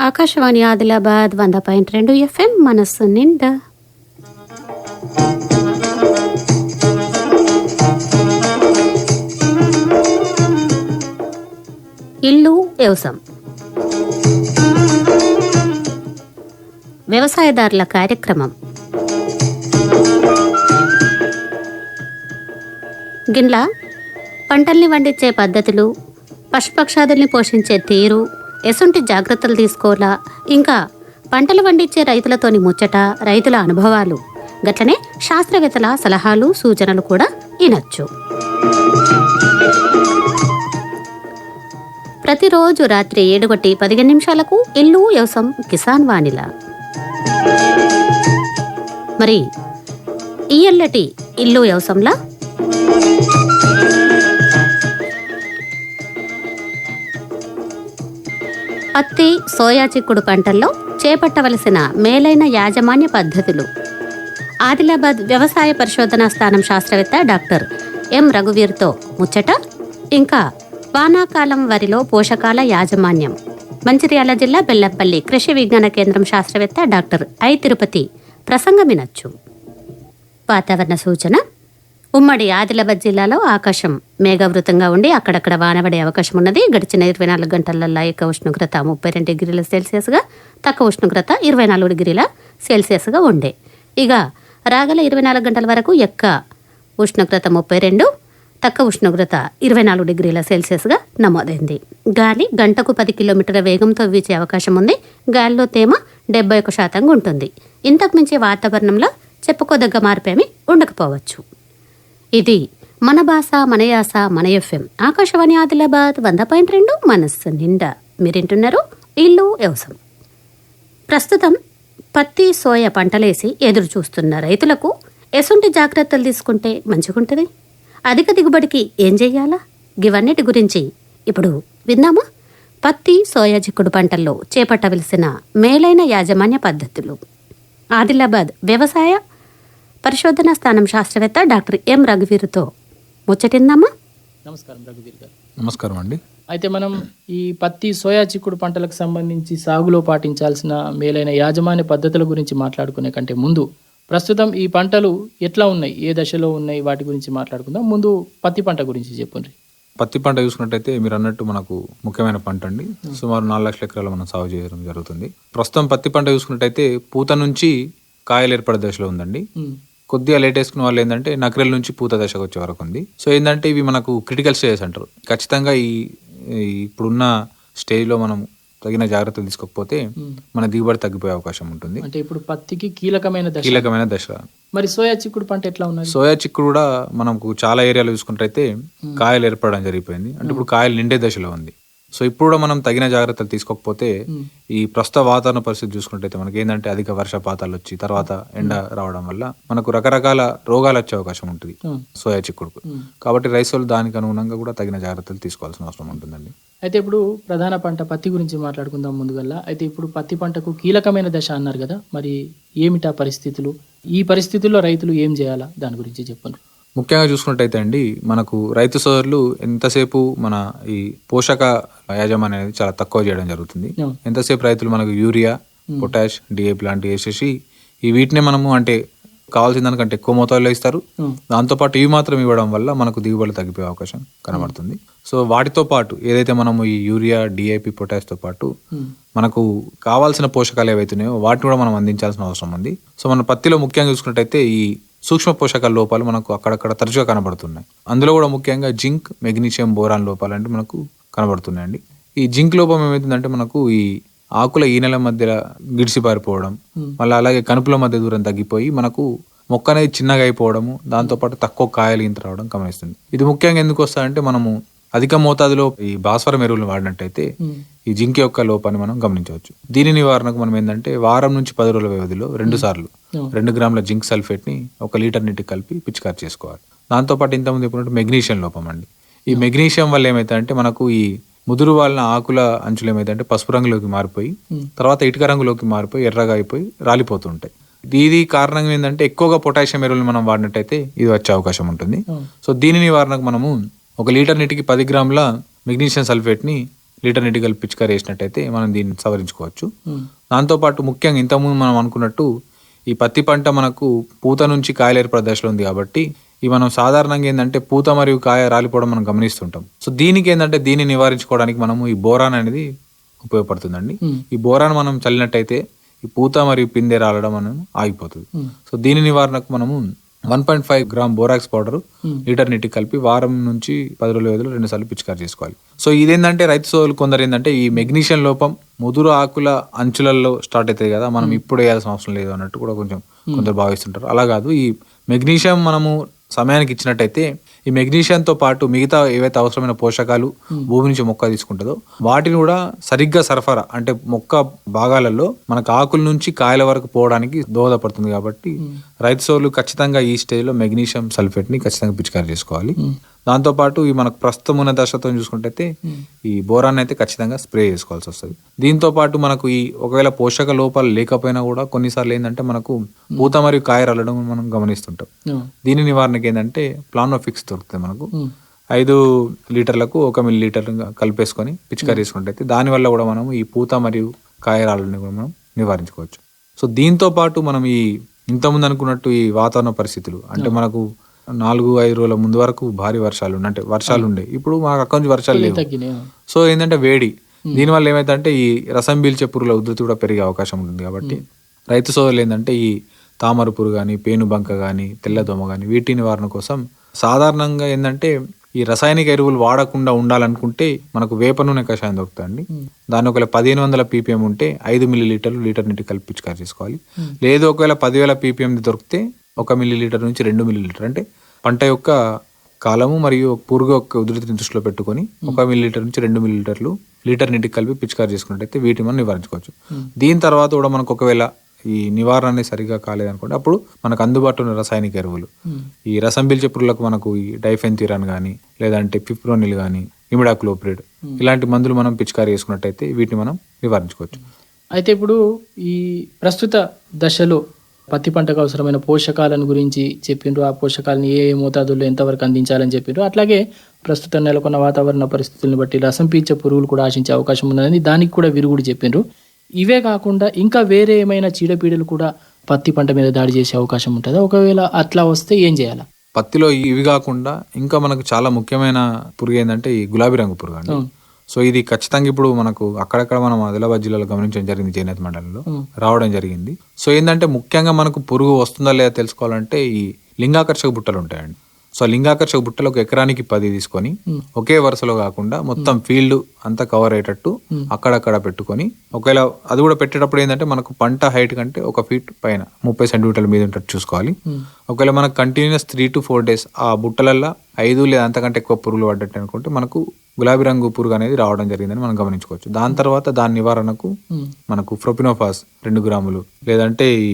ఆకాశవాణి ఆదిలాబాద్ వంద పాయింట్ రెండు ఎఫ్ఎం మనస్సు నిండా. ఇల్లు వ్యవసాయం వ్యవసాయదారుల కార్యక్రమం. గిన్ల పంటల్ని వండించే పద్ధతులు పశుపక్షాదుల్ని పోషించే తీరు ఎసుంటి జాగ్రత్తలు తీసుకోవాలా? ఇంకా పంటలు పండించే రైతులతోని ముచ్చట రైతుల అనుభవాలు. గట్లనే శాస్త్రవేత్తల సలహాలు సూచనలు కూడా వినొచ్చు. ప్రతిరోజు రాత్రి ఏడు గంటి పదిహేను నిమిషాలకు ఇల్లు వ్యవసాయం కిసాన్ వాణిల. మరి ఇయ్యల్లటి ఇల్లు వ్యవసాయంలా పత్తి సోయా చిక్కుడు పంటల్లో చేపట్టవలసిన మేలైన యాజమాన్య పద్ధతులు. ఆదిలాబాద్ వ్యవసాయ పరిశోధనా స్థానం శాస్త్రవేత్త డాక్టర్ ఎం రఘువీర్తో ముచ్చట. ఇంకా వానాకాలం వరిలో పోషకాల యాజమాన్యం. మంచిర్యాల జిల్లా బెల్లంపల్లి కృషి విజ్ఞాన కేంద్రం శాస్త్రవేత్త డాక్టర్ ఐ తిరుపతి ప్రసంగమినచ్చు. వాతావరణ సూచన ఉమ్మడి ఆదిలాబాద్ జిల్లాలో ఆకాశం మేఘావృతంగా ఉండి అక్కడక్కడ వానబడే అవకాశం ఉన్నది. గడిచిన ఇరవై నాలుగు గంటలలో ఏక ఉష్ణోగ్రత ముప్పై రెండు డిగ్రీల సెల్సియస్గా తక్కువ ఉష్ణోగ్రత ఇరవై నాలుగు డిగ్రీల సెల్సియస్గా ఉండే. ఇక రాగల ఇరవై నాలుగు గంటల వరకు ఎక్క ఉష్ణోగ్రత ముప్పై రెండు తక్కువ ఉష్ణోగ్రత ఇరవై నాలుగు డిగ్రీల సెల్సియస్గా నమోదైంది. గాలి గంటకు పది కిలోమీటర్ల వేగంతో వీచే అవకాశం ఉంది. గాలిలో తేమ డెబ్బై ఒక శాతంగా ఉంటుంది. ఇంతకు మించి వాతావరణంలో చెప్పుకోదగ్గ మార్పేమీ ఉండకపోవచ్చు. ఇది మన భాష మన యాస మన ఎఫ్ఎం. ఆకాశవాణి ఆదిలాబాద్ వంద పాయింట్ రెండు మనస్సు నిండా. మీరింటున్నారు? ఇల్లు వ్యవసాయం. ప్రస్తుతం పత్తి సోయ పంటలేసి ఎదురు చూస్తున్న రైతులకు ఎసుంటి జాగ్రత్తలు తీసుకుంటే మంచిగుంటుంది. అధిక దిగుబడికి ఏం చెయ్యాలా ఇవన్నిటి గురించి ఇప్పుడు విన్నామా పత్తి సోయా చిక్కుడు పంటల్లో చేపట్టవలసిన మేలైన యాజమాన్య పద్ధతులు. ఆదిలాబాద్ వ్యవసాయ పరిశోధనా స్థానం శాస్త్రవేత్త డాక్టర్ ఎం రఘువీరుతో ముచ్చటిందామా? నమస్కారం రఘువీర్ గారు. నమస్కారం అండి. అయితే మనం ఈ పత్తి సోయా చిక్కుడు పంటలకు సంబంధించి సాగులో పాటించాల్సిన మేలైన యాజమాన్య పద్ధతుల గురించి మాట్లాడుకునే కంటే ముందు ప్రస్తుతం ఈ పంటలు ఎట్లా ఉన్నాయి? ఏ దశలో ఉన్నాయి? వాటి గురించి మాట్లాడుకుందాం. ముందు పత్తి పంట గురించి చెప్పండి. పత్తి పంట చూసుకున్నట్టయితే మీరు అన్నట్టు మనకు ముఖ్యమైన పంట అండి. సుమారు నాలుగు లక్షల ఎకరాలు మనం సాగు చేయడం జరుగుతుంది. ప్రస్తుతం పత్తి పంట చూసుకున్నట్టయితే పూత నుంచి కాయలు ఏర్పడే దశలో ఉందండి. కొద్దిగా లేట్ వేసుకున్న వాళ్ళు ఏంటంటే నకరెల నుంచి పూత దశకు వచ్చే వరకు ఉంది. సో ఏంటంటే ఇవి మనకు క్రిటికల్ స్టేజెస్ అంటారు. ఖచ్చితంగా ఈ ఇప్పుడున్న స్టేజ్లో మనం తగిన జాగ్రత్తలు తీసుకోకపోతే ఉమ్. మన దిగుబడి తగ్గిపోయే అవకాశం ఉంటుంది. అంటే ఇప్పుడు పత్తికి కీలకమైన దశ. కీలకమైన దశ. మరి సోయా చిక్కుడు పంట ఎట్లా ఉన్నది? సోయా చిక్కుడు కూడా మనకు చాలా ఏరియాలో చూసుకుంటే కాయలు ఏర్పడడం జరిగిపోయింది. అంటే ఇప్పుడు కాయలు నిండే దశలో ఉంది. సో ఇప్పుడు కూడా మనం తగిన జాగ్రత్తలు తీసుకోకపోతే ఈ ప్రస్తుత వాతావరణ పరిస్థితి చూసుకుంటే మనకి ఏంటంటే అధిక వర్షపాతాలు వచ్చి తర్వాత ఎండ రావడం వల్ల మనకు రకరకాల రోగాలు వచ్చే అవకాశం ఉంటుంది. సోయా చిక్కుడుకు. కాబట్టి రైతులు దానికి అనుగుణంగా కూడా తగిన జాగ్రత్తలు తీసుకోవాల్సిన అవసరం ఉంటుందండి. అయితే ఇప్పుడు ప్రధాన పంట పత్తి గురించి మాట్లాడుకుందాం ముందుగల్లా. అయితే ఇప్పుడు పత్తి పంటకు కీలకమైన దశ అన్నారు కదా మరి ఏమిటా పరిస్థితులు? ఈ పరిస్థితుల్లో రైతులు ఏం చేయాలా? దాని గురించి చెప్పండి. ముఖ్యంగా చూసుకున్నట్టయితే అండి మనకు రైతు సోదరులు ఎంతసేపు మన ఈ పోషక యాజమాన్యం అనేది చాలా తక్కువ చేయడం జరుగుతుంది. ఎంతసేపు రైతులు మనకు యూరియా పొటాష్ డిఏపి లాంటివి వేసేసి ఈ వీటిని మనము అంటే కావాల్సిన దానికంటే ఎక్కువ మోతాదులో ఇస్తారు. దాంతోపాటు ఇవి మాత్రం ఇవ్వడం వల్ల మనకు దిగుబడి తగ్గిపోయే అవకాశం కనబడుతుంది. సో వాటితో పాటు ఏదైతే మనము ఈ యూరియా డిఐపి పొటాష్తో పాటు మనకు కావాల్సిన పోషకాలు ఏవైతున్నాయో వాటిని కూడా మనం అందించాల్సిన అవసరం ఉంది. సో మన పత్తిలో ముఖ్యంగా చూసుకున్నట్టయితే ఈ సూక్ష్మ పోషకాల లోపాలు మనకు అక్కడక్కడ తరచుగా కనబడుతున్నాయి. అందులో కూడా ముఖ్యంగా జింక్ మెగ్నీషియం బోరాన్ లోపాలు అంటే మనకు కనబడుతున్నాయండి. ఈ జింక్ లోపం ఏమవుతుందంటే మనకు ఈ ఆకుల ఈనెల మధ్య గిడిసి పారిపోవడం Hmm. మళ్ళీ అలాగే కనుపుల మధ్య దూరం తగ్గిపోయి మనకు మొక్క అనేది చిన్నగా అయిపోవడము దాంతోపాటు తక్కువ కాయలు ఇంత రావడం గమనిస్తుంది. ఇది ముఖ్యంగా ఎందుకు వస్తాయంటే మనము అధిక మోతాదులో ఈ భాస్వరం ఎరువులను వాడినట్టయితే ఈ జింక్ యొక్క లోపాన్ని మనం గమనించవచ్చు. దీని నివారణకు మనం ఏంటంటే వారం నుంచి పది రోజుల వ్యవధిలో రెండు సార్లు. రెండు గ్రాముల జింక్ సల్ఫేట్ని ఒక లీటర్ నీటికి కలిపి పిచికారి చేసుకోవాలి. దాంతోపాటు ఇంతకుముందు చెప్పినట్టు మెగ్నీషియం లోపం అండి. ఈ మెగ్నీషియం వల్ల ఏమైతుందంటే మనకు ఈ ముదురు వాళ్ళ ఆకుల అంచులు ఏమైతుందంటే పసుపు రంగులోకి మారిపోయి తర్వాత ఇటుక రంగులోకి మారిపోయి ఎర్రగా అయిపోయి రాలిపోతుంటాయి. ఇది కారణం ఏంటంటే ఎక్కువగా పొటాషియం ఎరువులు మనం వాడినట్టయితే ఇది వచ్చే అవకాశం ఉంటుంది. సో దీని నివారణకు మనము ఒక లీటర్ నీటికి పది గ్రాముల మెగ్నీషియం సల్ఫేట్ని లీటర్ నీటి కలిపి పిచికారి వేసినట్టయితే మనం దీన్ని సవరించుకోవచ్చు. ఉమ్, దాంతోపాటు ముఖ్యంగా ఇంతకుముందు మనం అనుకున్నట్టు ఈ పత్తి పంట మనకు పూత నుంచి కాయలు ఏర్పడే దశలో ఉంది కాబట్టి ఈ మనం సాధారణంగా ఏంటంటే పూత మరియు కాయ రాలిపోవడం మనం గమనిస్తుంటాం. సో దీనికి ఏంటంటే దీన్ని నివారించుకోవడానికి మనము ఈ బోరాన్ అనేది ఉపయోగపడుతుందండి. ఉమ్, ఈ బోరాన్ మనం చల్లినట్టయితే ఈ పూత మరియు పిందె రాలడం మనం ఆగిపోతుంది. ఉమ్, సో దీని నివారణకు మనము one point five gram borax powder Hmm. Litre నీటికి కలిపి వారం నుంచి పది రోజుల వ్యవధిలో రెండు సార్లు పిచికారి చేసుకోవాలి. సో ఇదేంటంటే రైతు సోదరులు కొందరు ఏంటంటే ఈ మెగ్నీషియం లోపం ముదురు ఆకుల అంచులలో స్టార్ట్ అవుతాయి కదా మనం ఇప్పుడు వేయాల్సిన అవసరం లేదు అన్నట్టు కూడా కొంచెం కొందరు భావిస్తుంటారు. అలా కాదు ఈ మెగ్నీషియం మనము సమయానికి ఇచ్చినట్టయితే ఈ మెగ్నీషియంతో పాటు మిగతా ఏవైతే అవసరమైన పోషకాలు భూమి నుంచి మొక్క తీసుకుంటుందో వాటిని కూడా సరిగ్గా సరఫరా అంటే మొక్క భాగాలలో మనకు ఆకుల నుంచి కాయల వరకు పోవడానికి దోహదపడుతుంది కాబట్టి రైతు సోర్లు ఖచ్చితంగా ఈ స్టేజ్లో మెగ్నీషియం సల్ఫేట్ని ఖచ్చితంగా పిచికారి చేసుకోవాలి. ఉమ్, దాంతో పాటు ఈ మనకు ప్రస్తుతం ఉన్న దశతో చూసుకుంటే ఈ బోరాన్ అయితే ఖచ్చితంగా స్ప్రే చేసుకోవాల్సి వస్తుంది దీంతో పాటు మనకు ఈ ఒకవేళ పోషక లోపాలు లేకపోయినా కూడా కొన్నిసార్లు ఏంటంటే మనకు పూత మరియు కాయ మనం గమనిస్తుంటాం. ఉమ్, దీని నివారణకి ఏంటంటే ప్లానోఫిక్స్ దొరుకుతుంది మనకు. ఐదు లీటర్లకు ఒక మిల్లీ లీటర్ కలిపేసుకొని పిచికారి చేసుకుంటే దానివల్ల కూడా మనం ఈ పూత మరియు కాయ రాళ్ళని కూడా మనం నివారించుకోవచ్చు. సో దీంతో పాటు మనం ఈ ఇంతకుముందు అనుకున్నట్టు ఈ వాతావరణ పరిస్థితులు అంటే మనకు నాలుగు ఐదు రోజుల ముందు వరకు భారీ వర్షాలు అంటే వర్షాలు ఉండే. ఇప్పుడు మాకు అక్కడి నుంచి వర్షాలు లేవు. సో ఏంటంటే వేడి. దీనివల్ల ఏమైందంటే ఈ రసం పీల్చే పురుగుల ఉధృతి కూడా పెరిగే అవకాశం ఉంటుంది కాబట్టి రైతు సోదరులు ఏంటంటే ఈ తామర పురుగు కానీ పేనుబంక కానీ తెల్లదోమ కానీ వీటి నివారణ కోసం సాధారణంగా ఏంటంటే ఈ రసాయనిక ఎరువులు వాడకుండా ఉండాలనుకుంటే మనకు వేప నూనె కషాయం దొరుకుతుందండి. దాని ఒకవేళ పదిహేను వందల పీపీఎం ఉంటే ఐదు మిల్లీ లీటర్లు లీటర్ నీటి కలిపి పిచికారి చేసుకోవాలి. లేదు ఒకవేళ పదివేల పీపీఎం దొరికితే ఒక మిల్లీ లీటర్ నుంచి రెండు మిల్లీ లీటర్ అంటే పంట యొక్క కాలము మరియు పురుగు యొక్క ఉధృతిని దృష్టిలో పెట్టుకొని ఒక మిల్లీ లీటర్ నుంచి రెండు మిల్లీ లీటర్లు లీటర్ నీటికి కలిపి పిచికారి చేసుకున్నట్టయితే వీటిని మనం నివారించుకోవచ్చు. దీని తర్వాత కూడా మనకు ఒకవేళ ఈ నివారణ అనేది సరిగా కాలేదనుకోండి అప్పుడు మనకు అందుబాటులో ఉన్న రసాయనిక ఎరువులు. ఉమ్, ఈ రసం పీల్చే పురుగులకు మనకు ఈ డైఫెన్థిరాన్ కానీ లేదంటే పిప్రోనిల్ కానీ ఇమిడాక్లోప్రిడ్ ఇలాంటి మందులు మనం పిచికారి చేసుకున్నట్టయితే వీటిని మనం నివారించుకోవచ్చు. అయితే ఇప్పుడు ఈ ప్రస్తుత దశలో పత్తి పంటకు అవసరమైన పోషకాలను గురించి చెప్పిండ్రు. ఆ పోషకాలను ఏ ఏ మోతాదుల్లో ఎంతవరకు అందించాలని చెప్పిండ్రు. అట్లాగే ప్రస్తుతం నెలకొన్న వాతావరణ పరిస్థితులను బట్టి రసం పీల్చే పురుగులు కూడా ఆశించే అవకాశం ఉన్నదని దానికి కూడా విరుగుడు చెప్పిండ్రు. ఇవే కాకుండా ఇంకా వేరే ఏమైనా చీడపీడలు కూడా పత్తి పంట మీద దాడి చేసే అవకాశం ఉంటుందా? ఒకవేళ అట్లా వస్తే ఏం చేయాలా? పత్తిలో ఇవి కాకుండా ఇంకా మనకు చాలా ముఖ్యమైన పురుగు ఏంటంటే ఈ గులాబీ రంగు పురుగు అండి. సో ఇది ఖచ్చితంగా ఇప్పుడు మనకు అక్కడక్కడ మనం ఆదిలాబాద్ జిల్లాలో గమనించడం జరిగింది చేనేత మండలంలో. రావడం జరిగింది. సో ఏంటంటే ముఖ్యంగా మనకు పురుగు వస్తుందా లేదా తెలుసుకోవాలంటే ఈ లింగాకర్షక బుట్టలు ఉంటాయండి. సో లింగాకర్షక బుట్టలు ఒక ఎకరానికి పది తీసుకొని ఒకే వరుసలో కాకుండా మొత్తం ఫీల్డ్ అంతా కవర్ అయ్యేటట్టు. అక్కడక్కడ పెట్టుకొని ఒకవేళ అది కూడా పెట్టేటప్పుడు ఏంటంటే మనకు పంట హైట్ కంటే ఒక ఫీట్ పైన ముప్పై సెంటీమీటర్ల మీద ఉంటట్టు చూసుకోవాలి. ఒకవేళ మనకు continuous three to four days ఆ బుట్టలల్లో ఐదు లేదా అంతకంటే ఎక్కువ పురుగులు పడ్డట్టు అనుకుంటే మనకు గులాబీ రంగు పురుగు అనేది రావడం జరిగిందని మనం గమనించుకోవచ్చు దాని తర్వాత దాని నివారణకు మనకు ఫ్రోపినోఫాస్ రెండు గ్రాములు లేదంటే ఈ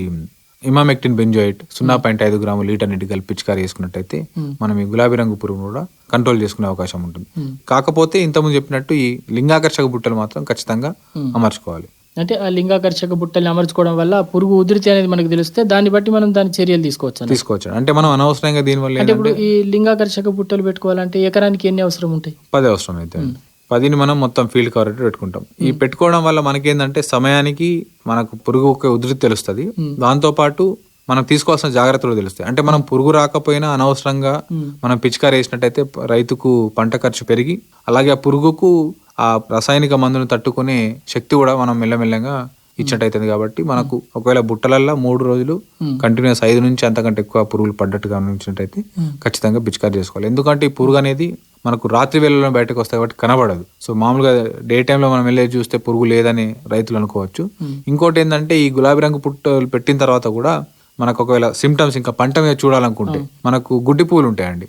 ఇమామెక్టిన్ బెంజోయిట్ సున్నా పాయింట్ ఐదు గ్రాములు లీటర్ నీటి కలిపి పిచికారి చేసుకున్నట్టయితే Hmm. మనం ఈ గులాబీ రంగు పురుగును కూడా కంట్రోల్ చేసుకునే అవకాశం ఉంటుంది. కాకపోతే ఇంతకుముందు చెప్పినట్టు ఈ లింగాకర్షక బుట్టలు మాత్రం ఖచ్చితంగా. అమర్చుకోవాలి అంటే ఆ లింగాకర్షక బుట్టల్ని అమర్చుకోవడం వల్ల పురుగు ఉధృతి అనేది మనకు తెలిస్తే దాన్ని బట్టి మనం దాని చర్యలు తీసుకోవచ్చు. తీసుకోవచ్చు. అంటే మనం అనవసరంగా దీనివల్ల అంటే ఇప్పుడు ఈ లింగాకర్షక బుట్టలు పెట్టుకోవాలంటే ఎకరానికి ఎన్ని అవసరం ఉంటాయి? పది అవసరం అయితే. పదిని మనం మొత్తం ఫీల్డ్ కవర్ పెట్టుకుంటాం. ఈ పెట్టుకోవడం వల్ల మనకేందంటే సమయానికి మనకు పురుగు ఉధృతి తెలుస్తుంది. దాంతో పాటు మనం తీసుకోవాల్సిన జాగ్రత్తలు తెలుస్తాయి. అంటే మనం పురుగు రాకపోయినా అనవసరంగా. మనం పిచికారి వేసినట్టయితే రైతుకు పంట ఖర్చు పెరిగి అలాగే ఆ పురుగుకు ఆ రసాయనిక మందును తట్టుకునే శక్తి కూడా మనం మెల్లమెల్లగా ఇచ్చినట్టయితుంది కాబట్టి మనకు ఒకవేళ బుట్టలల్లో మూడు రోజులు. కంటిన్యూస్ ఐదు నుంచి అంతకంటే ఎక్కువ పురుగులు పడ్డట్టు గమనించినట్టయితే మ్మ్. ఖచ్చితంగా పిచికారి చేసుకోవాలి ఎందుకంటే ఈ పురుగు అనేది మనకు రాత్రి వేళలో బయటకు వస్తాయి కాబట్టి కనబడదు సో మామూలుగా డే టైంలో మనం వెళ్ళి చూస్తే పురుగు లేదని రైతులు అనుకోవచ్చు మ్మ్. ఇంకోటి ఏంటంటే ఈ గులాబీ రంగు పుట్టలు పెట్టిన తర్వాత కూడా మనకు ఒకవేళ సిమ్టమ్స్ ఇంకా పంట మీద చూడాలనుకుంటే మనకు గుడ్డి పువ్వులు ఉంటాయండి.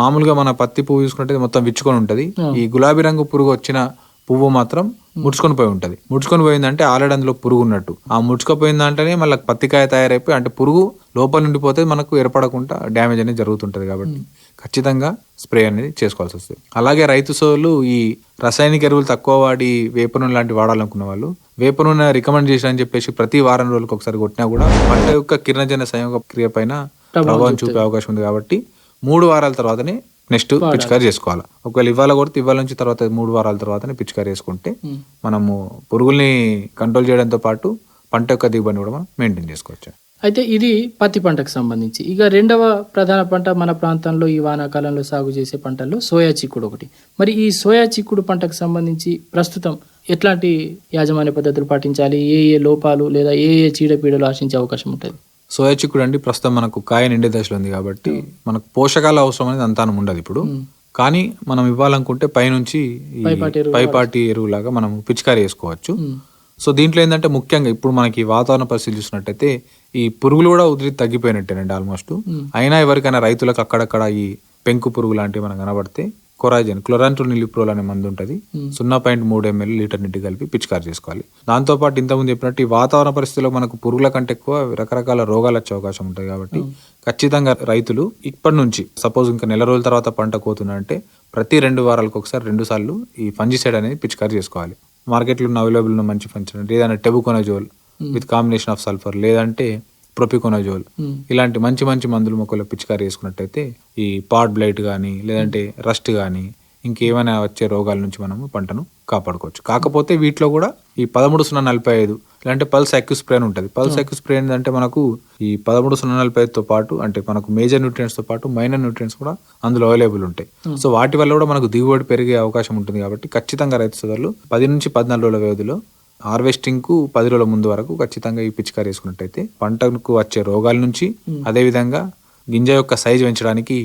మామూలుగా మన పత్తి పువ్వు చూసుకుంటే మొత్తం విచ్చుకొని ఉంటది. ఈ గులాబీ రంగు పురుగు వచ్చిన పువ్వు మాత్రం ముడుచుకొని పోయి ఉంటది. ముడుచుకొని పోయిందంటే ఆల్రెడీ అందులో పురుగు ఉన్నట్టు. ఆ ముడుచుకుపోయిన దాంట్లోనే మళ్ళీ పత్తికాయ తయారైపోయి అంటే పురుగు లోపల నుండిపోతే మనకు ఏర్పడకుండా డ్యామేజ్ అనేది జరుగుతుంటది కాబట్టి ఖచ్చితంగా స్ప్రే అనేది చేసుకోవాల్సి వస్తుంది. అలాగే రైతు సోలు ఈ రసాయనిక ఎరువులు తక్కువ వాడి వేప నూనె లాంటి వాడాలనుకున్న వాళ్ళు వేప నూనె రికమెండ్ చేసిన అని చెప్పేసి ప్రతి వారం రోజులకు ఒకసారి కొట్టినా కూడా పంట యొక్క కిరణజన సంయోగ క్రియ పైన ప్రభావం చూపే అవకాశం ఉంది కాబట్టి మూడు వారాల తర్వాతనే నెక్స్ట్ పిచికారి చేసుకోవాలి. ఒకవేళ ఇవాళ కొడితే ఇవాళ నుంచి తర్వాత మూడు వారాల తర్వాతనే పిచికారి చేసుకుంటే. మనము పురుగుల్ని కంట్రోల్ చేయడంతో పాటు పంట యొక్క దిగుబడిని కూడా మనం మెయింటైన్ చేసుకోవచ్చు. అయితే ఇది పత్తి పంటకు సంబంధించి. ఇక రెండవ ప్రధాన పంట మన ప్రాంతంలో ఈ వానాకాలంలో సాగు చేసే పంటల్లో సోయా చిక్కుడు ఒకటి. మరి ఈ సోయా చిక్కుడు పంటకు సంబంధించి ప్రస్తుతం ఎట్లాంటి యాజమాన్య పద్ధతులు పాటించాలి? ఏ ఏ లోపాలు లేదా ఏ ఏ చీడపీడలు ఆశించే అవకాశం ఉంటుంది? సోయా చిక్కుడు అండి ప్రస్తుతం మనకు కాయ నిండే దశలో ఉంది కాబట్టి మనకు పోషకాల అవసరం అనేది అంతానం ఉండదు ఇప్పుడు. కానీ మనం ఇవ్వాలనుకుంటే పైనుంచి పైపాటి ఎరువు పైపాటి ఎరువులాగా మనం పిచికారి చేసుకోవచ్చు. ఉమ్. సో దీంట్లో ఏంటంటే ముఖ్యంగా ఇప్పుడు మనకి వాతావరణ పరిస్థితి చూసినట్టయితే ఈ పురుగులు కూడా ఉధృతి తగ్గిపోయినట్టేనండి ఆల్మోస్ట్. అయినా ఎవరికైనా రైతులకు అక్కడక్కడ ఈ పెంకు పురుగు లాంటివి మనం కనబడితే కొరాజన్ క్లోరాంట్రోల్ నిలిప్రోల్ అనే మందు ఉంటుంది. సున్నా పాయింట్ మూడు ఎంఎల్ లీటర్ నీటి కలిపి పిచికారి చేసుకోవాలి. దాంతో పాటు ఇంతకుముందు చెప్పినట్టు ఈ వాతావరణ పరిస్థితుల్లో మనకు పురుగుల కంటే ఎక్కువ రకరకాల రోగాలు వచ్చే అవకాశం ఉంటుంది కాబట్టి ఖచ్చితంగా రైతులు ఇప్పటి నుంచి సపోజ్ ఇంకా నెల రోజుల తర్వాత పంట కోతుందంటే ప్రతి రెండు వారాలకు ఒకసారి రెండు సార్లు ఈ ఫంజిసైడ్ అనేది పిచికారి చేసుకోవాలి. మార్కెట్లో ఉన్న అవైలబుల్ ఉన్న మంచి ఫంక్షన్ ఏదైనా tebuconazole with combination of sulphur లేదంటే ప్రొపికోనజోల్. ఇలాంటి మంచి మంచి మందులు మొక్కలు పిచికారి చేసుకున్నట్టయితే ఈ పాట్ బ్లైట్ కానీ లేదంటే రస్ట్ కానీ ఇంకేమైనా వచ్చే రోగాల నుంచి మనము పంటను కాపాడుకోవచ్చు. కాకపోతే వీటిలో కూడా ఈ పదమూడు సున్నా నలభై ఐదు లేదంటే పల్స్ అక్యూ స్ప్రే అని ఉంటుంది. పల్స్ అక్యూ స్ప్రే ఏంటంటే మనకు ఈ పదమూడు సున్నా నలభై ఐదుతో పాటు అంటే మనకు మేజర్ న్యూట్రియంట్స్తో పాటు మైనర్ న్యూట్రియంట్స్ కూడా అందులో అవైలబుల్ ఉంటాయి. సో వాటి వల్ల కూడా మనకు దిగుబడి పెరిగే అవకాశం ఉంటుంది కాబట్టి ఖచ్చితంగా రైతు సోదరులు పది నుంచి పద్నాలుగు రోజుల వ్యవధిలో హార్వెస్టింగ్కు పది రోజుల ముందు వరకు ఖచ్చితంగా ఈ పిచికారి వేసుకున్నట్టయితే పంటకు వచ్చే రోగాల నుంచి అదే విధంగా గింజ యొక్క సైజు పెంచడానికి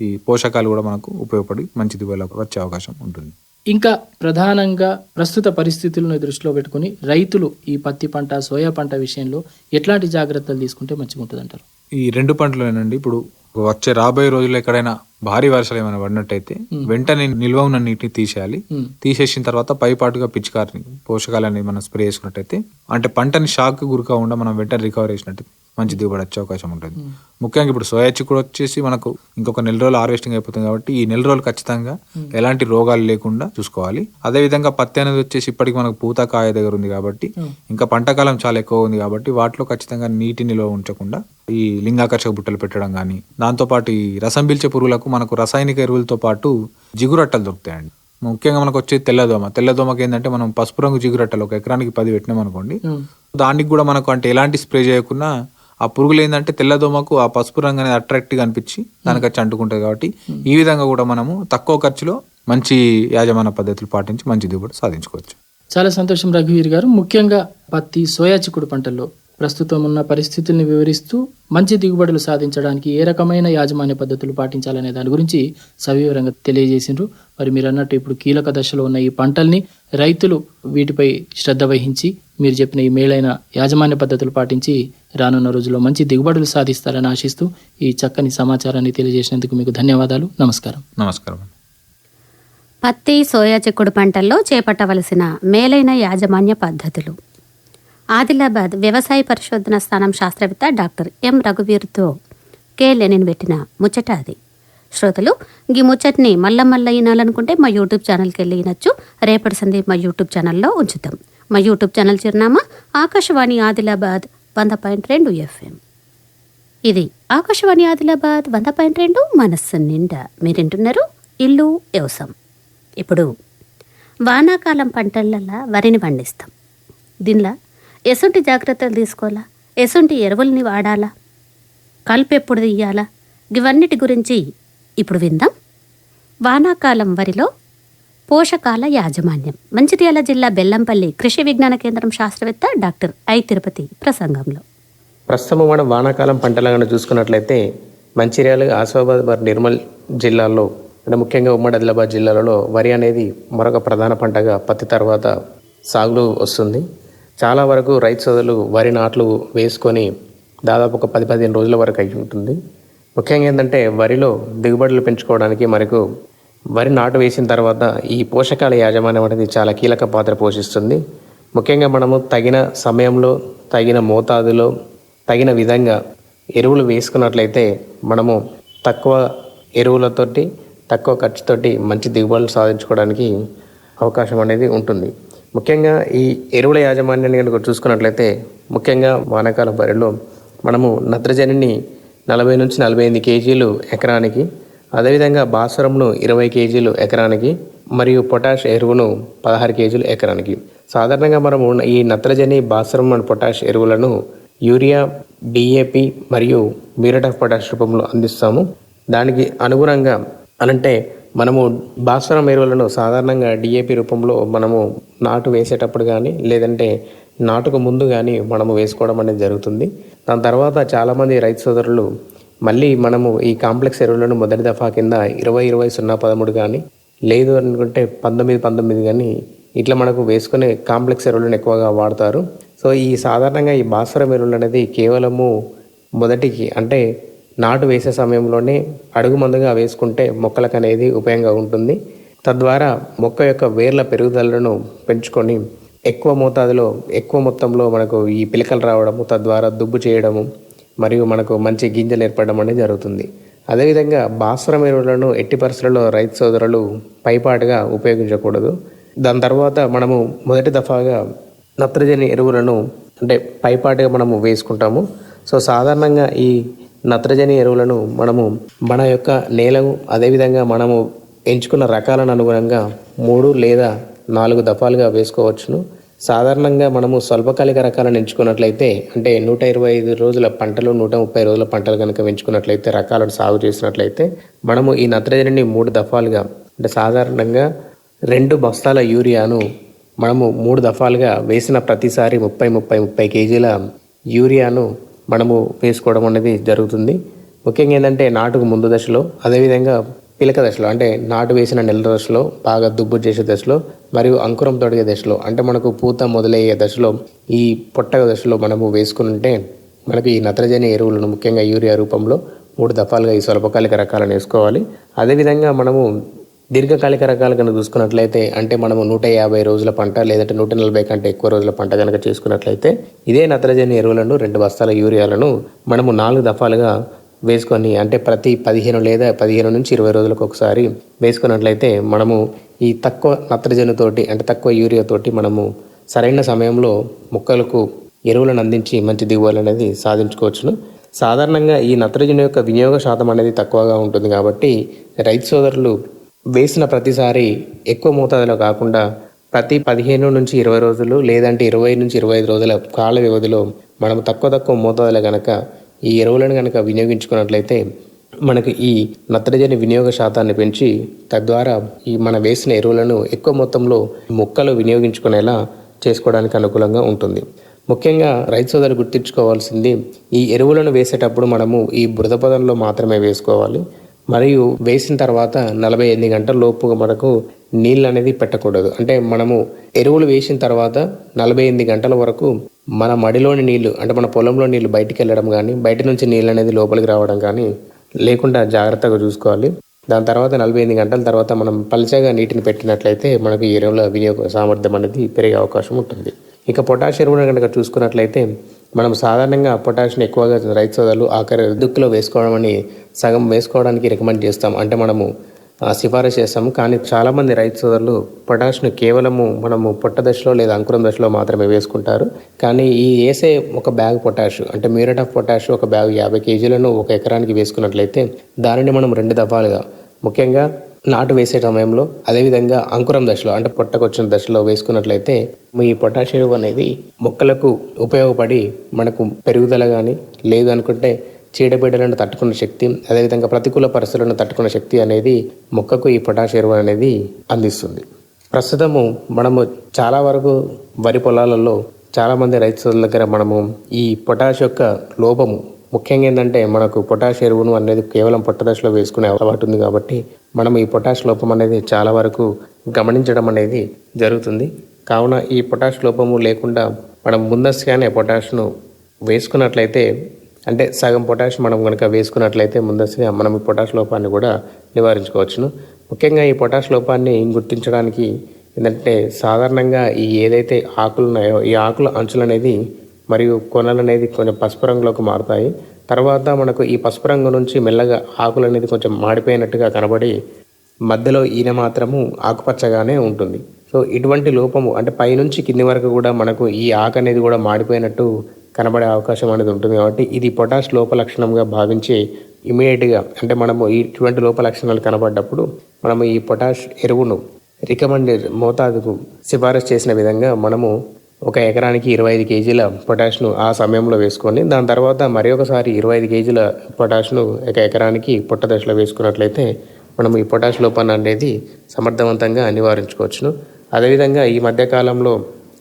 ఈ పోషకాలు కూడా మనకు ఉపయోగపడి మంచి దిగుబడి వచ్చే అవకాశం ఉంటుంది. ఇంకా ప్రధానంగా ప్రస్తుత పరిస్థితులను దృష్టిలో పెట్టుకుని రైతులు ఈ పత్తి పంట సోయా పంట విషయంలో ఎట్లాంటి జాగ్రత్తలు తీసుకుంటే మంచిగా ఉంటుంది అంటారు ఈ రెండు పంటలేనండి ఇప్పుడు వచ్చే రాబోయే రోజుల్లో ఎక్కడైనా భారీ వర్షాలు ఏమైనా పడినట్టయితే వెంటనే నిల్వ ఉన్న నీటిని తీసేయాలి. తీసేసిన తర్వాత పైపాటుగా పిచికారిని పోషకాలని మనం స్ప్రే చేసుకున్నట్టయితే అంటే పంటని షాక్ గురికాకుండా మనం వెంటనే రికవర్ చేసినట్టు మంచి దిగుబడి వచ్చే అవకాశం ఉంటుంది. ముఖ్యంగా ఇప్పుడు సోయా చిక్కుడు వచ్చేసి మనకు ఇంకొక నెల రోజులు హార్వెస్టింగ్ అయిపోతుంది కాబట్టి ఈ నెల రోజులు ఖచ్చితంగా ఎలాంటి రోగాలు లేకుండా చూసుకోవాలి. అదే విధంగా పత్తి అనేది వచ్చేసి ఇప్పటికి మనకు పూత కాయ దగ్గర ఉంది కాబట్టి ఇంకా పంట కాలం చాలా ఎక్కువ ఉంది కాబట్టి వాటిలో ఖచ్చితంగా నీటి నిల్వ ఉంచకుండా ఈ లింగాకర్షక బుట్టలు పెట్టడం కానీ దాంతోపాటు ఈ రసం పీల్చే పురుగులకు మనకు రసాయనిక ఎరువులతో పాటు జిగురట్టలు దొరుకుతాయండి. ముఖ్యంగా మనకు వచ్చే తెల్లదోమ. తెల్లదోమకి ఏంటంటే మనం పసుపు రంగు జిగురట్టలు ఒక ఎకరానికి పది పెట్టినాం అనుకోండి. దానికి కూడా మనకు అంటే ఎలాంటి స్ప్రే చేయకుండా ఆ పురుగులు ఏంటంటే తెల్లదోమకు ఆ పసుపు రంగు అనేది అట్రాక్టివ్ అనిపించి దానికి వచ్చి అంటుకుంటుంది కాబట్టి ఈ విధంగా కూడా మనము తక్కువ ఖర్చులో మంచి యాజమాన్య పద్ధతులు పాటించి మంచి దిగుబడి సాధించుకోవచ్చు. చాలా సంతోషం రఘువీర్ గారు. ముఖ్యంగా పత్తి సోయా చిక్కుడు పంటల్లో ప్రస్తుతం ఉన్న పరిస్థితుల్ని వివరిస్తూ మంచి దిగుబడులు సాధించడానికి ఏ రకమైన యాజమాన్య పద్ధతులు పాటించాలనే దాని గురించి సవివరంగా తెలియజేసిండ్రు. మరి మీరు అన్నట్టు ఇప్పుడు కీలక దశలో ఉన్న ఈ పంటల్ని రైతులు వీటిపై శ్రద్ధ వహించి మీరు చెప్పిన ఈ మేలైన యాజమాన్య పద్ధతులు పాటించి రానున్న రోజుల్లో మంచి దిగుబడులు సాధిస్తారని ఆశిస్తూ ఈ చక్కని సమాచారాన్ని తెలియజేసినందుకు మీకు ధన్యవాదాలు. నమస్కారం. నమస్కారం పత్తి సోయా చిక్కుడు పంటల్లో చేపట్టవలసిన మేలైన యాజమాన్య పద్ధతులు. ఆదిలాబాద్ వ్యవసాయ పరిశోధన స్థానం శాస్త్రవేత్త డాక్టర్ ఎం రఘువీర్తో కే లెనిన్ పెట్టిన ముచ్చట అది. శ్రోతలు ఈ ముచ్చట్ని మల్ల మల్ల వినాలనుకుంటే మా యూట్యూబ్ ఛానల్కి వెళ్ళి వినొచ్చు. రేపటి సంది మా యూట్యూబ్ ఛానల్లో ఉంచుతాం. మా యూట్యూబ్ ఛానల్ చిరునామా ఆకాశవాణి ఆదిలాబాద్ వంద పాయింట్ రెండు ఎఫ్ఎం. ఇది ఆకాశవాణి ఆదిలాబాద్ వంద పాయింట్ రెండు మనస్సు నిండా. మీరింటున్నారు? ఇల్లు వ్యవసాయం. ఇప్పుడు వానాకాలం పంటలలో వరిని పండిస్తాం. దీనిలో ఎసుంటి జాగ్రత్తలు తీసుకోవాలా? ఎసుంటి ఎరువుల్ని వాడాలా? కలుపు ఎప్పుడు తీయాలా? ఇవన్నిటి గురించి ఇప్పుడు విందాం. వానాకాలం వరిలో పోషకాల యాజమాన్యం. మంచిర్యాల జిల్లా బెల్లంపల్లి కృషి విజ్ఞాన కేంద్రం శాస్త్రవేత్త డాక్టర్ ఐ తిరుపతి ప్రసంగంలో. ప్రస్తుతం మనం వానాకాలం పంటలను చూసుకున్నట్లయితే మంచిర్యాల ఆసిఫాబాద్ నిర్మల్ జిల్లాల్లో అంటే ముఖ్యంగా ఉమ్మడి ఆదిలాబాద్ జిల్లాలలో వరి అనేది మరొక ప్రధాన పంటగా పత్తి తర్వాత సాగులో వస్తుంది. చాలా వరకు రైతు సోదరులు వరి నాట్లు వేసుకొని దాదాపు ఒక పది పదిహేను రోజుల వరకు అయి ఉంటుంది. ముఖ్యంగా ఏంటంటే వరిలో దిగుబడులు పెంచుకోవడానికి మనకు వరి నాటు వేసిన తర్వాత ఈ పోషకాల యాజమాన్యం అనేది చాలా కీలక పాత్ర పోషిస్తుంది. ముఖ్యంగా మనము తగిన సమయంలో తగిన మోతాదులో తగిన విధంగా ఎరువులు వేసుకున్నట్లయితే మనము తక్కువ ఎరువులతోటి తక్కువ ఖర్చుతోటి మంచి దిగుబడులు సాధించుకోవడానికి అవకాశం అనేది ఉంటుంది. ముఖ్యంగా ఈ ఎరువుల యాజమాన్యాన్ని కనుక చూసుకున్నట్లయితే ముఖ్యంగా వానాకాల బరిలో మనము నత్రజనిని నలభై నుంచి నలభై ఎనిమిది కేజీలు ఎకరానికి అదేవిధంగా భాస్వరంను ఇరవై కేజీలు ఎకరానికి మరియు పొటాష్ ఎరువును పదహారు కేజీలు ఎకరానికి. సాధారణంగా మనము ఈ నత్రజని భాస్వరం అండ్ పొటాష్ ఎరువులను యూరియా డిఏపి మరియు మ్యూరేట్ ఆఫ్ పొటాష్ రూపంలో అందిస్తాము. దానికి అనుగుణంగా అనంటే మనము భాస్వరం ఎరువులను సాధారణంగా డిఏపి రూపంలో మనము నాటు వేసేటప్పుడు కానీ లేదంటే నాటుకు ముందు కానీ మనము వేసుకోవడం అనేది జరుగుతుంది. దాని తర్వాత చాలామంది రైతు సోదరులు మళ్ళీ మనము ఈ కాంప్లెక్స్ ఎరువులను మొదటి దఫా కింద ఇరవై ఇరవై సున్నా పదమూడు కానీ లేదు అనుకుంటే పంతొమ్మిది పంతొమ్మిది కానీ ఇట్లా మనకు వేసుకునే కాంప్లెక్స్ ఎరువులను ఎక్కువగా వాడతారు. సో ఈ సాధారణంగా ఈ భాస్వరం ఎరువులు అనేది కేవలము మొదటికి అంటే నాటు వేసే సమయంలోనే అడుగు మందుగా వేసుకుంటే మొక్కలకు అనేది ఉపయోగంగా ఉంటుంది. తద్వారా మొక్క యొక్క వేర్ల పెరుగుదలను పెంచుకొని ఎక్కువ మోతాదులో ఎక్కువ మొత్తంలో మనకు ఈ పిలకలు రావడము తద్వారా దుబ్బు చేయడము మరియు మనకు మంచి గింజలు ఏర్పడడం అనేది జరుగుతుంది. అదేవిధంగా భాస్వరం ఎరువులను ఎట్టి పరిస్థితుల్లో రైతు సోదరులు పైపాటుగా ఉపయోగించకూడదు. దాని తర్వాత మనము మొదటి దఫాగా నత్రజని ఎరువులను అంటే పైపాటుగా మనము వేసుకుంటాము. సో సాధారణంగా ఈ నత్రజని ఎరువులను మనము మన యొక్క నేలను అదేవిధంగా మనము ఎంచుకున్న రకాలను అనుగుణంగా మూడు లేదా నాలుగు దఫాలుగా వేసుకోవచ్చును. సాధారణంగా మనము స్వల్పకాలిక రకాలను ఎంచుకున్నట్లయితే అంటే నూట ఇరవై ఐదు రోజుల పంటలు నూట ముప్పై రోజుల పంటలు కనుక ఎంచుకున్నట్లయితే రకాలను సాగు చేసినట్లయితే మనము ఈ నత్రజనిని మూడు దఫాలుగా అంటే సాధారణంగా రెండు బస్తాల యూరియాను మనము మూడు దఫాలుగా వేసిన ప్రతిసారి ముప్పై ముప్పై ముప్పై కేజీల యూరియాను మనము వేసుకోవడం అనేది జరుగుతుంది. ముఖ్యంగా ఏంటంటే నాటుకు ముందు దశలో అదేవిధంగా పిలక దశలో అంటే నాటు వేసిన నెల దశలో బాగా దుబ్బు చేసే దశలో మరియు అంకురం తొడిగే దశలో అంటే మనకు పూత మొదలయ్యే దశలో ఈ పొట్టక దశలో మనము వేసుకుంటే మనకి ఈ నత్రజని ఎరువులను ముఖ్యంగా యూరియా రూపంలో మూడు దఫాలుగా ఈ స్వల్పకాలిక రకాలను వేసుకోవాలి. అదేవిధంగా మనము దీర్ఘకాలిక రకాలు కనుక చూసుకున్నట్లయితే అంటే మనము నూట యాభై రోజుల పంట లేదంటే నూట నలభై కంటే ఎక్కువ రోజుల పంట కనుక చేసుకున్నట్లయితే ఇదే నత్రజని ఎరువులను రెండు బస్తాల యూరియాలను మనము నాలుగు దఫాలుగా వేసుకొని అంటే ప్రతి పదిహేను లేదా పదిహేను నుంచి ఇరవై రోజులకు ఒకసారి వేసుకున్నట్లయితే మనము ఈ తక్కువ నత్రజనితోటి అంటే తక్కువ యూరియాతోటి మనము సరైన సమయంలో మొక్కలకు ఎరువులను అందించి మంచి దిగుబడులు అనేది సాధించుకోవచ్చును. సాధారణంగా ఈ నత్రజని యొక్క వినియోగ శాతం అనేది తక్కువగా ఉంటుంది కాబట్టి రైతు సోదరులు వేసిన ప్రతిసారి ఎక్కువ మోతాదులో కాకుండా ప్రతి పదిహేను నుంచి ఇరవై రోజులు లేదంటే ఇరవై నుంచి ఇరవై ఐదు రోజుల కాల వ్యవధిలో మనం తక్కువ తక్కువ మోతాదులో కనుక ఈ ఎరువులను కనుక వినియోగించుకున్నట్లయితే మనకు ఈ నత్రజని వినియోగ శాతాన్ని పెంచి తద్వారా ఈ మన వేసిన ఎరువులను ఎక్కువ మొత్తంలో మొక్కలు వినియోగించుకునేలా చేసుకోవడానికి అనుకూలంగా ఉంటుంది. ముఖ్యంగా రైతు సోదరు గుర్తుంచుకోవాల్సింది ఈ ఎరువులను వేసేటప్పుడు మనము ఈ బురద పదంలో మాత్రమే వేసుకోవాలి. మరియు వేసిన తర్వాత నలభై ఎనిమిది గంటల లోపు మనకు నీళ్ళు అనేది పెట్టకూడదు. అంటే మనము ఎరువులు వేసిన తర్వాత నలభై ఎనిమిది గంటల వరకు మన మడిలోని నీళ్ళు అంటే మన పొలంలో నీళ్ళు బయటికి వెళ్ళడం కానీ బయట నుంచి నీళ్ళు అనేది లోపలికి రావడం కానీ లేకుండా జాగ్రత్తగా చూసుకోవాలి. దాని తర్వాత నలభై ఎనిమిది గంటల తర్వాత మనం పలుచగా నీటిని పెట్టినట్లయితే మనకు ఎరువుల వినియోగ సామర్థ్యం అనేది పెరిగే అవకాశం ఉంటుంది. ఇక పొటాష్ ఎరువులను కనుక చూసుకున్నట్లయితే మనం సాధారణంగా పొటాషియం ఎక్కువగా రైతు సోదరులు ఆఖరి దుక్కులో వేసుకోవడం అని సగం వేసుకోవడానికి రికమెండ్ చేస్తాం. అంటే మనము సిఫారసు చేస్తాము. కానీ చాలామంది రైతు సోదరులు పొటాష్ను కేవలము మనము పొట్ట దశలో లేదా అంకురం దశలో మాత్రమే వేసుకుంటారు. కానీ ఈ వేసే ఒక బ్యాగ్ పొటాష్ అంటే మ్యూరేట్ ఆఫ్ పొటాష్ ఒక బ్యాగ్ యాభై కేజీలను ఒక ఎకరానికి వేసుకున్నట్లయితే దానిని మనం రెండు దఫాలుగా ముఖ్యంగా నాటు వేసే సమయంలో అదేవిధంగా అంకురం దశలో అంటే పొట్టకొచ్చిన దశలో వేసుకున్నట్లయితే ఈ పొటాష్ ఎరువు అనేది మొక్కలకు ఉపయోగపడి మనకు పెరుగుదల కానీ లేదు అనుకుంటే చీడపీడలను తట్టుకునే శక్తి అదేవిధంగా ప్రతికూల పరిస్థితులను తట్టుకునే శక్తి అనేది మొక్కకు ఈ పొటాష్ ఎరువు అనేది అందిస్తుంది. ప్రస్తుతము మనము చాలా వరకు వరి పొలాలలో చాలామంది రైతు దగ్గర మనము ఈ పొటాష్ యొక్క లోపము. ముఖ్యంగా ఏంటంటే మనకు పొటాష్ ఎరువును అనేది కేవలం పొట్ట దశలో వేసుకునే అలవాటు ఉంది కాబట్టి మనం ఈ పొటాష్ లోపం అనేది చాలా వరకు గమనించడం అనేది జరుగుతుంది. కావున ఈ పొటాష్ లోపము లేకుండా మనం ముందస్తుగానే పొటాష్ను వేసుకున్నట్లయితే అంటే సగం పొటాష్ మనం కనుక వేసుకున్నట్లయితే ముందస్తుగా మనం ఈ పొటాష్ లోపాన్ని కూడా నివారించుకోవచ్చును. ముఖ్యంగా ఈ పొటాష్ లోపాన్ని గుర్తించడానికి ఏంటంటే సాధారణంగా ఈ ఏదైతే ఆకులు ఉన్నాయో ఈ ఆకుల అంచులు అనేది మరియు కొనలు అనేది కొంచెం పసుపు రంగులోకి మారుతాయి. తర్వాత మనకు ఈ పసుపు రంగు నుంచి మెల్లగా ఆకులు అనేది కొంచెం మాడిపోయినట్టుగా కనబడి మధ్యలో ఈయన మాత్రము ఆకుపచ్చగానే ఉంటుంది. సో ఇటువంటి లోపము అంటే పైనుంచి కింది వరకు కూడా మనకు ఈ ఆకు అనేది కూడా మాడిపోయినట్టు కనబడే అవకాశం అనేది ఉంటుంది కాబట్టి ఇది పొటాష్ లోప లక్షణంగా భావించి ఇమీడియట్గా అంటే మనము ఇటువంటి లోప లక్షణాలు కనబడ్డప్పుడు మనము ఈ పొటాష్ ఎరువును రికమెండెడ్ మోతాదుకు సిఫారసు చేసిన విధంగా మనము ఒక ఎకరానికి ఇరవై ఐదు కేజీల పొటాష్ను ఆ సమయంలో వేసుకొని దాని తర్వాత మరి ఒకసారి ఇరవై ఐదు కేజీల పొటాష్ను ఒక ఎకరానికి పుట్ట దశలో వేసుకున్నట్లయితే మనం ఈ పొటాష్ లోపాన్ని అనేది సమర్థవంతంగా నివారించుకోవచ్చును. అదేవిధంగా ఈ మధ్యకాలంలో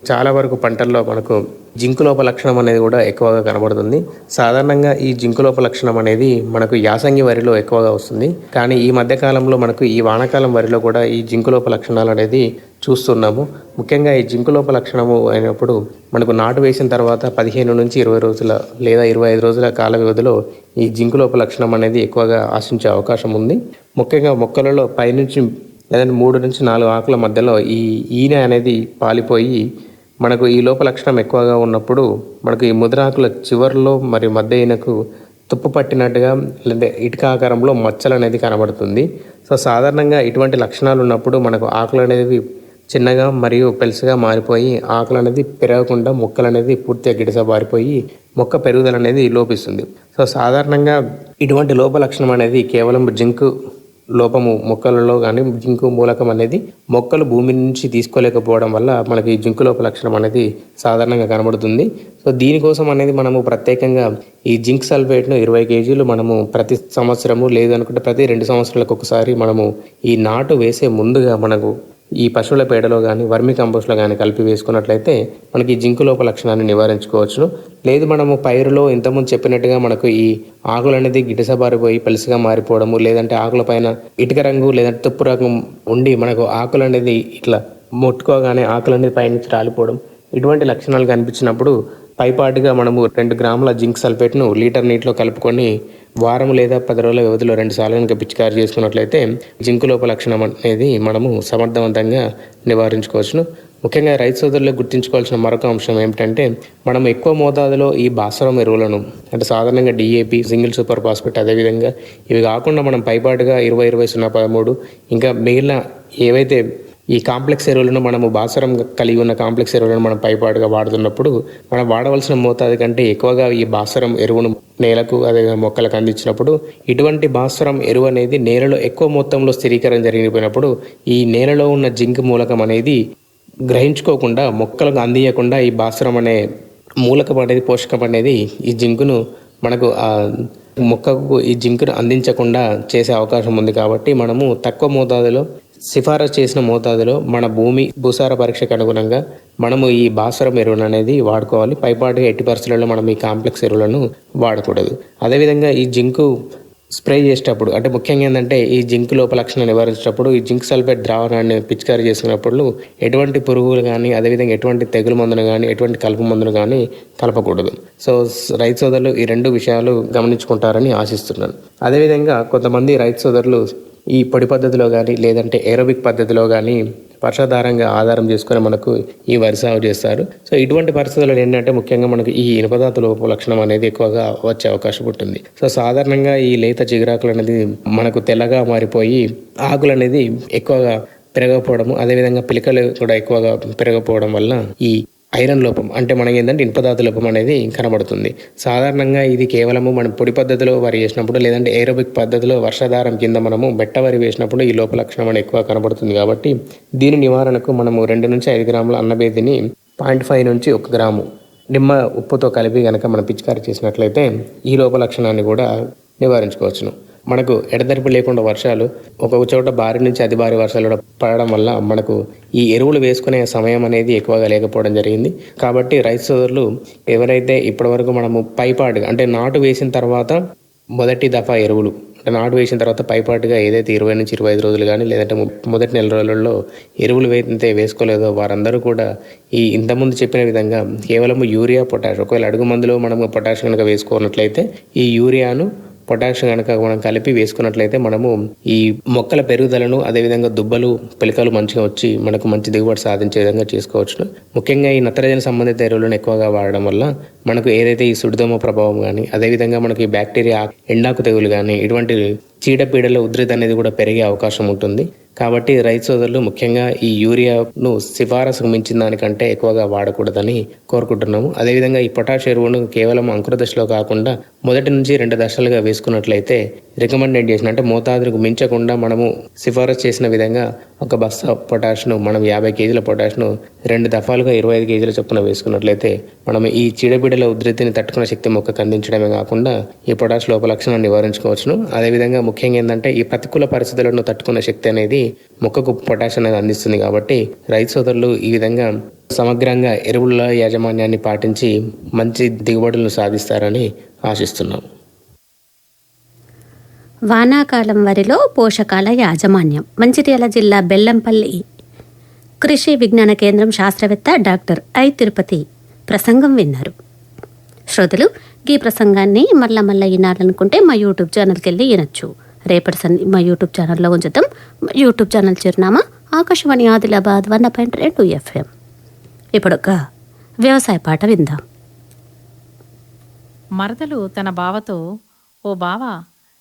చాలా వరకు పంటల్లో మనకు జింకులోప లక్షణం అనేది కూడా ఎక్కువగా కనబడుతుంది. సాధారణంగా ఈ జింకు లోప లక్షణం అనేది మనకు యాసంగి వరిలో ఎక్కువగా వస్తుంది. కానీ ఈ మధ్యకాలంలో మనకు ఈ వానాకాలం వరిలో కూడా ఈ జింకు లోప లక్షణాలు అనేది చూస్తున్నాము. ముఖ్యంగా ఈ జింకు లోప లక్షణము అయినప్పుడు మనకు నాటు వేసిన తర్వాత పదిహేను నుంచి ఇరవై రోజుల లేదా ఇరవై ఐదు రోజుల కాల వ్యవధిలో ఈ జింకు లోప లక్షణం అనేది ఎక్కువగా ఆశించే అవకాశం ఉంది. ముఖ్యంగా మొక్కలలో పైనుంచి లేదంటే మూడు నుంచి నాలుగు ఆకుల మధ్యలో ఈ ఈనె అనేది పాలిపోయి మనకు ఈ లోప లక్షణం ఎక్కువగా ఉన్నప్పుడు మనకు ఈ ముద్రాకుల చివర్లో మరియు మధ్య ఈనకు తుప్పు పట్టినట్టుగా లేదంటే ఇటుక ఆకారంలో మచ్చలు అనేది కనబడుతుంది. సో సాధారణంగా ఇటువంటి లక్షణాలు ఉన్నప్పుడు మనకు ఆకులు అనేవి చిన్నగా మరియు పెలుసుగా మారిపోయి ఆకులు అనేది పెరగకుండా మొక్కలు అనేది పూర్తిగా గిడసబారిపోయి మొక్క పెరుగుదల అనేది లోపిస్తుంది. సో సాధారణంగా ఇటువంటి లోప లక్షణం అనేది కేవలం జింకు లోపము మొక్కలలో కానీ జింకు మూలకం అనేది మొక్కలు భూమి నుంచి తీసుకోలేకపోవడం వల్ల మనకి జింకు లోప లక్షణం అనేది సాధారణంగా కనబడుతుంది. సో దీనికోసం అనేది మనము ప్రత్యేకంగా ఈ జింక్ సల్ఫేట్ను ఇరవై కేజీలు మనము ప్రతి సంవత్సరము లేదనుకుంటే ప్రతి రెండు సంవత్సరాలకు ఒకసారి మనము ఈ నాటు వేసే ముందుగా మనకు ఈ పశువుల పేడలో కానీ వర్మి కంపోస్ట్లో కానీ కలిపి వేసుకున్నట్లయితే మనకి జింకు లోప లక్షణాన్ని నివారించుకోవచ్చును. లేదు మనము పైరులో ఇంతకుముందు చెప్పినట్టుగా మనకు ఈ ఆకులు అనేది గిటసబారిపోయి పలుసుగా మారిపోవడము లేదంటే ఆకుల పైన ఇటుక రంగు లేదంటే తుప్పు రంగు ఉండి మనకు ఆకులు అనేది ఇట్లా ముట్టుకోగానే ఆకులు అనేది పైనుంచి రాలిపోవడం ఇటువంటి లక్షణాలు కనిపించినప్పుడు పైపాటుగా మనము రెండు గ్రాముల జింక్ సల్ఫేట్ను లీటర్ నీటిలో కలుపుకొని వారం లేదా పది రోజుల వ్యవధిలో రెండు సార్లు కనుక పిచికారి చేసుకున్నట్లయితే జింకు లోప లక్షణం అనేది మనము సమర్థవంతంగా నివారించుకోవచ్చును. ముఖ్యంగా రైతు సోదరులు గుర్తుంచుకోవాల్సిన మరొక అంశం ఏమిటంటే మనం ఎక్కువ మోతాదులో ఈ భాస్వరం ఎరువులను అంటే సాధారణంగా డిఏపి సింగిల్ సూపర్ ఫాస్ఫేట్ అదేవిధంగా ఇవి కాకుండా మనం పైపాటుగా ఇరవై ఇరవై సున్నా పదమూడు ఇంకా మిగిలిన ఏవైతే ఈ కాంప్లెక్స్ ఎరువులను మనము భాస్వరం కలిగి ఉన్న కాంప్లెక్స్ ఎరువులను మనం పైపాటుగా వాడుతున్నప్పుడు మనం వాడవలసిన మోతాదు కంటే ఎక్కువగా ఈ భాస్వరం ఎరువును నేలకు అదే మొక్కలకు అందించినప్పుడు ఇటువంటి భాస్వరం ఎరువు అనేది నేలలో ఎక్కువ మొత్తంలో స్థిరీకరణ జరిగిపోయినప్పుడు ఈ నేలలో ఉన్న జింక్ మూలకం అనేది గ్రహించుకోకుండా మొక్కలకు అందియకుండా ఈ భాస్వరం అనే మూలకం అనేది పోషకం అనేది ఈ జింకును మనకు ఆ మొక్కకు ఈ జింకును అందించకుండా చేసే అవకాశం ఉంది కాబట్టి మనము తక్కువ మోతాదులో సిఫారసు చేసిన మోతాదులో మన భూమి భూసార పరీక్షకు అనుగుణంగా మనము ఈ భాస్వరం ఎరువులు అనేది వాడుకోవాలి. పైపాటుగా ఎట్టి పరిస్థితులలో మనం ఈ కాంప్లెక్స్ ఎరువులను వాడకూడదు. అదేవిధంగా ఈ జింకు స్ప్రే చేసేటప్పుడు అంటే ముఖ్యంగా ఏంటంటే ఈ జింక్ లోప లక్షణం నివారించేటప్పుడు ఈ జింక్ సల్ఫేట్ ద్రావణాన్ని పిచికారీ చేసుకున్నప్పుడు ఎటువంటి పురుగులు కానీ అదేవిధంగా ఎటువంటి తెగులు మందును కానీ ఎటువంటి కలుపు మందును కానీ కలపకూడదు. సో రైతు సోదరులు ఈ రెండు విషయాలు గమనించుకుంటారని ఆశిస్తున్నాను. అదేవిధంగా కొంతమంది రైతు సోదరులు ఈ పొడి పద్ధతిలో కానీ లేదంటే ఏరోబిక్ పద్ధతిలో కానీ వర్షాధారంగా ఆధారం చేసుకొని మనకు ఈ వరి సాగు చేస్తారు. సో ఇటువంటి పరిస్థితుల్లో ఏంటంటే ముఖ్యంగా మనకు ఈ ఇనుపదాత లోప లక్షణం అనేది ఎక్కువగా వచ్చే అవకాశం ఉంటుంది. సో సాధారణంగా ఈ లేత చిగురాకులు అనేది మనకు తెల్లగా మారిపోయి ఆకులు అనేది ఎక్కువగా పెరగకపోవడము అదేవిధంగా పిలకలు కూడా ఎక్కువగా పెరగకపోవడం వల్ల ఈ ఐరన్ లోపం అంటే మనకి ఏంటంటే ఇనుపదాత లోపం అనేది కనబడుతుంది. సాధారణంగా ఇది కేవలము మనం పొడి పద్ధతిలో వరి వేసినప్పుడు లేదంటే ఏరోబిక్ పద్ధతిలో వర్షాధారం కింద మనము బెట్ట వరి వేసినప్పుడు ఈ లోప లక్షణం అనేది ఎక్కువ కనబడుతుంది కాబట్టి దీని నివారణకు మనము రెండు నుంచి ఐదు గ్రాముల అన్నబేదిని పాయింట్ ఫైవ్ నుంచి ఒక గ్రాము నిమ్మ ఉప్పుతో కలిపి కనుక మనం పిచికారి చేసినట్లయితే ఈ లోప లక్షణాన్ని కూడా నివారించుకోవచ్చును. మనకు ఎడతెరిపి లేకుండా వర్షాలు ఒక్కొక్క చోట భారీ నుంచి అతి భారీ వర్షాలు కూడా పడడం వల్ల మనకు ఈ ఎరువులు వేసుకునే సమయం అనేది ఎక్కువగా లేకపోవడం జరిగింది. కాబట్టి రైతు సోదరులు ఎవరైతే ఇప్పటివరకు మనము పైపాటుగా అంటే నాటు వేసిన తర్వాత మొదటి దఫా ఎరువులు అంటే నాటు వేసిన తర్వాత పైపాటుగా ఏదైతే ఇరవై నుంచి ఇరవై ఐదు రోజులు కానీ లేదంటే మొదటి నెల రోజులలో ఎరువులు వేస్తే వేసుకోలేదో వారందరూ కూడా ఈ ఇంతకుముందు చెప్పిన విధంగా కేవలం యూరియా పొటాష్ ఒకవేళ అడుగు మందులో మనము పొటాష్ కనుక వేసుకున్నట్లయితే ఈ యూరియాను పొటాష్ కనుక మనం కలిపి వేసుకున్నట్లయితే మనము ఈ మొక్కల పెరుగుదలను అదేవిధంగా దుబ్బలు పిలకలు మంచిగా వచ్చి మనకు మంచి దిగుబడి సాధించే విధంగా చేసుకోవచ్చు ముఖ్యంగా ఈ నత్రజని సంబంధిత ఎరువులను ఎక్కువగా వాడడం వల్ల మనకు ఏదైతే ఈ సుడిదోమ ప్రభావం కానీ అదేవిధంగా మనకి ఈ బ్యాక్టీరియా ఎండాకు తెగులు కానీ ఇటువంటి చీడపీడల ఉధృతి అనేది కూడా పెరిగే అవకాశం ఉంటుంది. కాబట్టి రైతు సోదరులు ముఖ్యంగా ఈ యూరియాను సిఫారసుకు మించిన దానికంటే ఎక్కువగా వాడకూడదని కోరుకుంటున్నాము. అదేవిధంగా ఈ పొటాష్ ఎరువును కేవలం అంకుర దశలో కాకుండా మొదటి నుంచి రెండు దశలుగా వేసుకున్నట్లయితే రికమెండెడ్ చేసిన అంటే మోతాదుకు మించకుండా మనము సిఫారసు చేసిన విధంగా ఒక బస్తా పొటాష్ను మనం యాభై కేజీల పొటాష్ను రెండు దఫాలుగా ఇరవై ఐదు కేజీల చొప్పున వేసుకున్నట్లయితే మనం ఈ చీడపీడల ఉధృతిని తట్టుకునే శక్తి మొక్కకు అందించడమే కాకుండా ఈ పొటాష్ లోప లక్షణాన్ని నివారించుకోవచ్చును. అదేవిధంగా ముఖ్యంగా ఏంటంటే ఈ ప్రతికూల పరిస్థితులను తట్టుకునే శక్తి అనేది మొక్కకు పొటాష్ అనేది అందిస్తుంది కాబట్టి రైతు సోదరులు ఈ విధంగా సమగ్రంగా ఎరువుల యాజమాన్యాన్ని పాటించి మంచి దిగుబడులను సాధిస్తారని ఆశిస్తున్నాం. వానాకాలం వరిలో పోషకాల యాజమాన్యం. మంచిర్యాల జిల్లా బెల్లంపల్లి కృషి విజ్ఞాన కేంద్రం శాస్త్రవేత్త డాక్టర్ ఐ తిరుపతి ప్రసంగం విన్నారు. శ్రోతలు ఈ ప్రసంగాన్ని మళ్ళా మళ్ళీ వినాలనుకుంటే మా యూట్యూబ్ ఛానల్కి వెళ్ళి వినొచ్చు. రేపటి సంది మా యూట్యూబ్ ఛానల్లో ఉంచుతాం. యూట్యూబ్ ఛానల్ చిరునామా ఆకాశవాణి ఆదిలాబాద్ వన్ పాయింట్ రెండు ఎఫ్ఎం. ఇప్పుడు ఒక వ్యవసాయ పాట విందాం. మరదలు తన బావతో ఓ బావ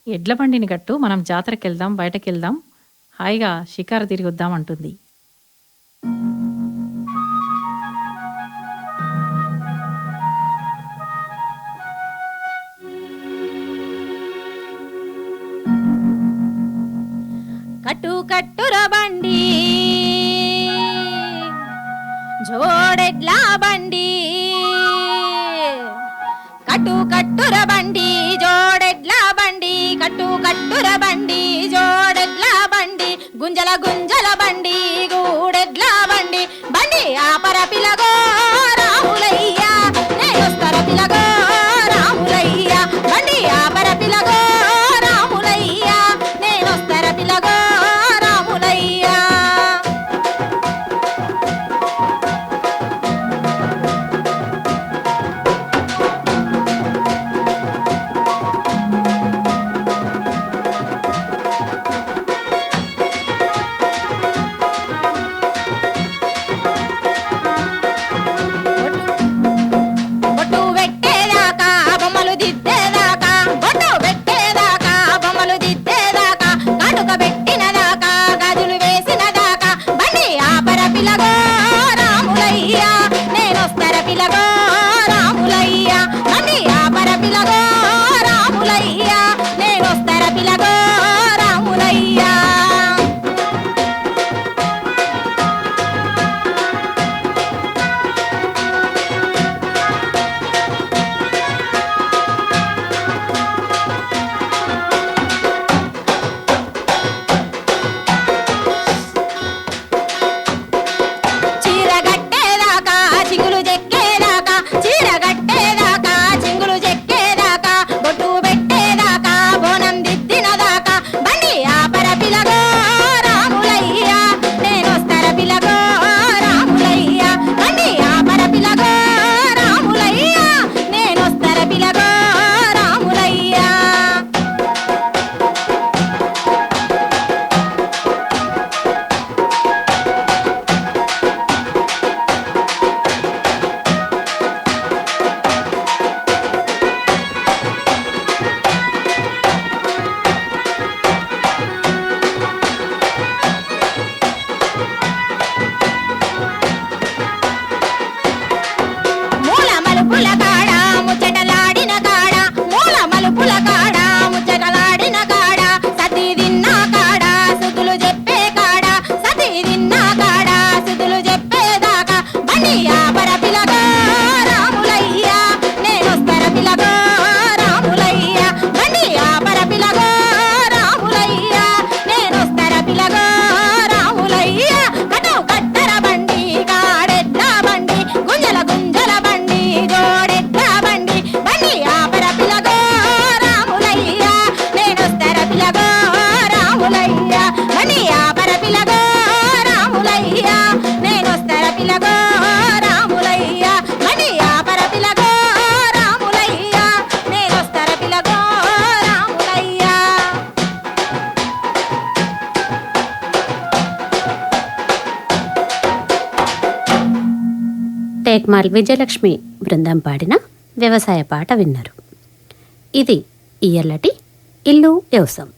ఎడ్ల బండిని గట్టు మనం జాతరకెళ్దాం బయటకెళ్దాం. హాయిగా షికారు తిరిగి వద్దాం అంటుంది. కట్టు కట్టుర బండి జోడెడ్లా బండి. కట్టు కట్టుర బండి. బండి జోడెడ్లా బండి గుంజల గుంజల విజయలక్ష్మి బృందం పాడిన వ్యవసాయ పాట విన్నారు. ఇది ఇయ్యల్లటి ఇల్లు వ్యవసాయం.